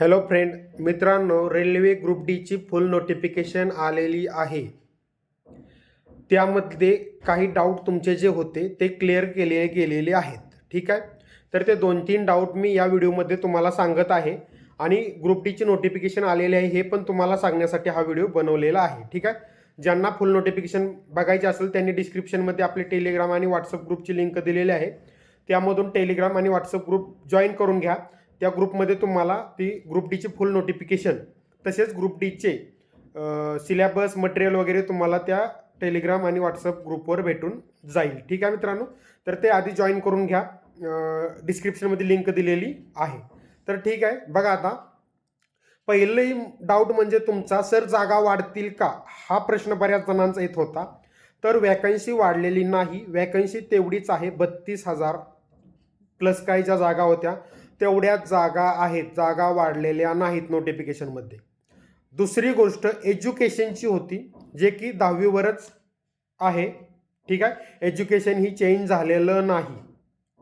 Hello friend मित्रांनो railway group डीची full notification आलेली आहे. त्यामध्ये काही डाऊट तुमचे जे होते ते क्लिअर केले गेलेले आहेत. ठीक आहे? तर ते दोन तीन डाऊट मी या व्हिडिओमध्ये तुम्हाला सांगत आहे. आणि ग्रुप डीची नोटिफिकेशन आलेले आहे हे पण तुम्हाला सांगण्यासाठी हा व्हिडिओ बनवलेला आहे. ठीक आहे? ज्यांना फुल नोटिफिकेशन बघायचे असेल त्यांनी डिस्क्रिप्शनमध्ये आपले टेलिग्राम आणि व्हॉट्सअप ग्रुपची लिंक दिलेली आहे. त्यामधून टेलिग्राम आणि व्हॉट्सअप ग्रुप जॉईन करून घ्या. त्या ग्रुपमध्ये तुम्हाला ती ग्रुप डीची फुल नोटिफिकेशन तसेच ग्रुप डीचे सिलेबस मटेरियल वगैरे तुम्हाला त्या टेलिग्राम आणि व्हॉट्सअप ग्रुपवर भेटून जाईल. ठीक आहे मित्रांनो? तर ते आधी जॉईन करून घ्या. डिस्क्रिप्शनमध्ये लिंक दिलेली आहे. तर ठीक आहे. बघा आता पहिली डाऊट म्हणजे तुमचा सर जागा वाढतील का? हा प्रश्न बऱ्याच जणांचा येत होता. तर वॅकन्सी वाढलेली नाही. वॅकन्सी तेवढीच आहे. बत्तीस हजार प्लस काही ज्या जागा होत्या तेवढ्या जागा आहेत जागा वाढलेल्या नाहीत नोटिफिकेशनमध्ये दुसरी गोष्ट एज्युकेशनची होती जे की दहावीवरच आहे. ठीक आहे? एज्युकेशन ही चेंज झालेलं नाही.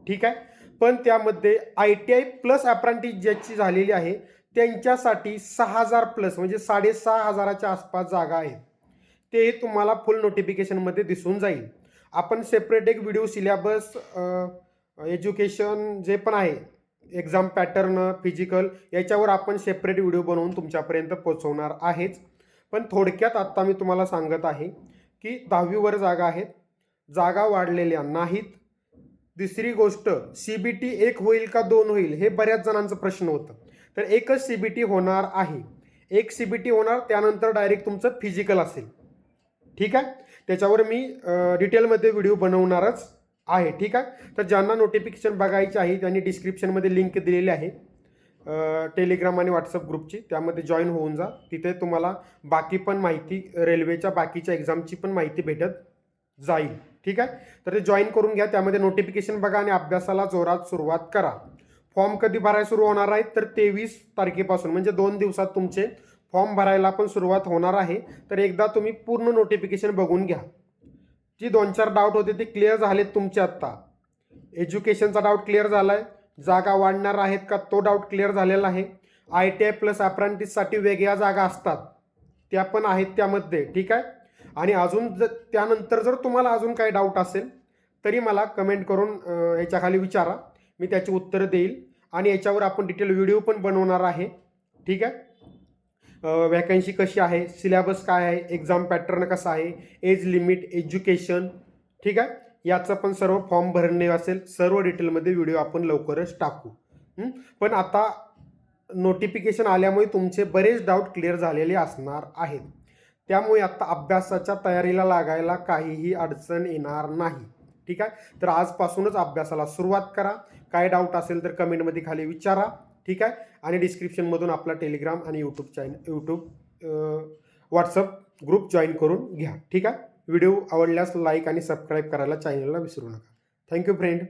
ठीक आहे? पण त्यामध्ये I T I plus apprentice ज्याची झालेली आहे त्यांच्यासाठी सहा हजार प्लस म्हणजे साडेसहा हजाराच्या आसपास जागा आहेत. ते तुम्हाला फुल नोटिफिकेशनमध्ये दिसून जाईल. आपण सेपरेट एक व्हिडिओ सिलेबस एज्युकेशन जे पण आहे एक्झाम पॅटर्न फिजिकल याच्यावर आपण सेपरेट व्हिडिओ बनवून तुमच्यापर्यंत पोचवणार आहेच. पण थोडक्यात आत्ता मी तुम्हाला सांगत आहे की दहावीवर जागा आहेत. जागा वाढलेल्या नाहीत. दुसरी गोष्ट सी बी टी एक होईल का दोन होईल हे बऱ्याच जणांचं प्रश्न होतं. तर एकच सी बी टी होणार आहे. एक सी बी टी होणार त्यानंतर डायरेक्ट तुमचं फिजिकल असेल. ठीक आहे? त्याच्यावर मी डिटेलमध्ये व्हिडिओ बनवणारच. आहे ठीक आहे? तर ज्यांना नोटिफिकेशन बघायचे आहे त्यांनी डिस्क्रिप्शनमध्ये लिंक दिलेली आहे. टेलिग्राम आणि व्हॉट्सअप ग्रुपची त्यामध्ये जॉईन होऊन जा. तिथे तुम्हाला बाकी पण माहिती रेल्वेच्या बाकीच्या एक्झामची पण माहिती भेटत जाईल. ठीक आहे? तर ते जॉईन करून घ्या. त्यामध्ये नोटिफिकेशन बघा आणि अभ्यासाला जोरात सुरुवात करा. फॉर्म कधी भरायला सुरू होणार आहे तर तेवीस तारखेपासून म्हणजे दोन दिवसात तुमचे फॉर्म भरायला पण सुरुवात होणार आहे. तर एकदा तुम्ही पूर्ण नोटिफिकेशन बघून घ्या. जी दोन चार डाऊट होते ते क्लिअर झालेत तुमचे आत्ता एज्युकेशनचा डाऊट क्लिअर झाला आहे जागा वाढणार आहेत का तो डाऊट क्लिअर झालेला आहे. आय टी आय प्लस अप्रेंटिससाठी वेगळ्या जागा असतात. त्या पण आहेत त्यामध्ये ठीक आहे? आणि अजून जर त्यानंतर जर तुम्हाला अजून काही डाऊट असेल तरी मला कमेंट करून याच्याखाली विचारा. मी त्याची उत्तरं देईल. आणि याच्यावर आपण डिटेल व्हिडिओ पण बनवणार आहे. ठीक आहे? वॅकन्सी कशी आहे? सिलेबस काय आहे? एक्झाम पॅटर्न कसा आहे? एज लिमिट एज्युकेशन ठीक आहे? याचं पण सर्व फॉर्म भरणे असेल सर्व डिटेलमध्ये व्हिडिओ आपण लवकरच टाकू. पण आता नोटिफिकेशन आल्यामुळे तुमचे बरेच डाऊट क्लिअर झालेले असणार आहेत. त्यामुळे आता अभ्यासाच्या तयारीला लागायला काहीही अडचण येणार नाही. ठीक आहे? तर आजपासूनच अभ्यासाला सुरुवात करा. काय डाऊट असेल तर कमेंटमध्ये खाली विचारा. ठीक आहे? आणि डिस्क्रिप्शनमधून आपला टेलिग्राम आणि YouTube channel YouTube WhatsApp group join करून घ्या. ठीक आहे? व्हिडिओ आवडल्यास लाईक आणि सबस्क्राईब करायला चॅनलला विसरू नका. Thank you friend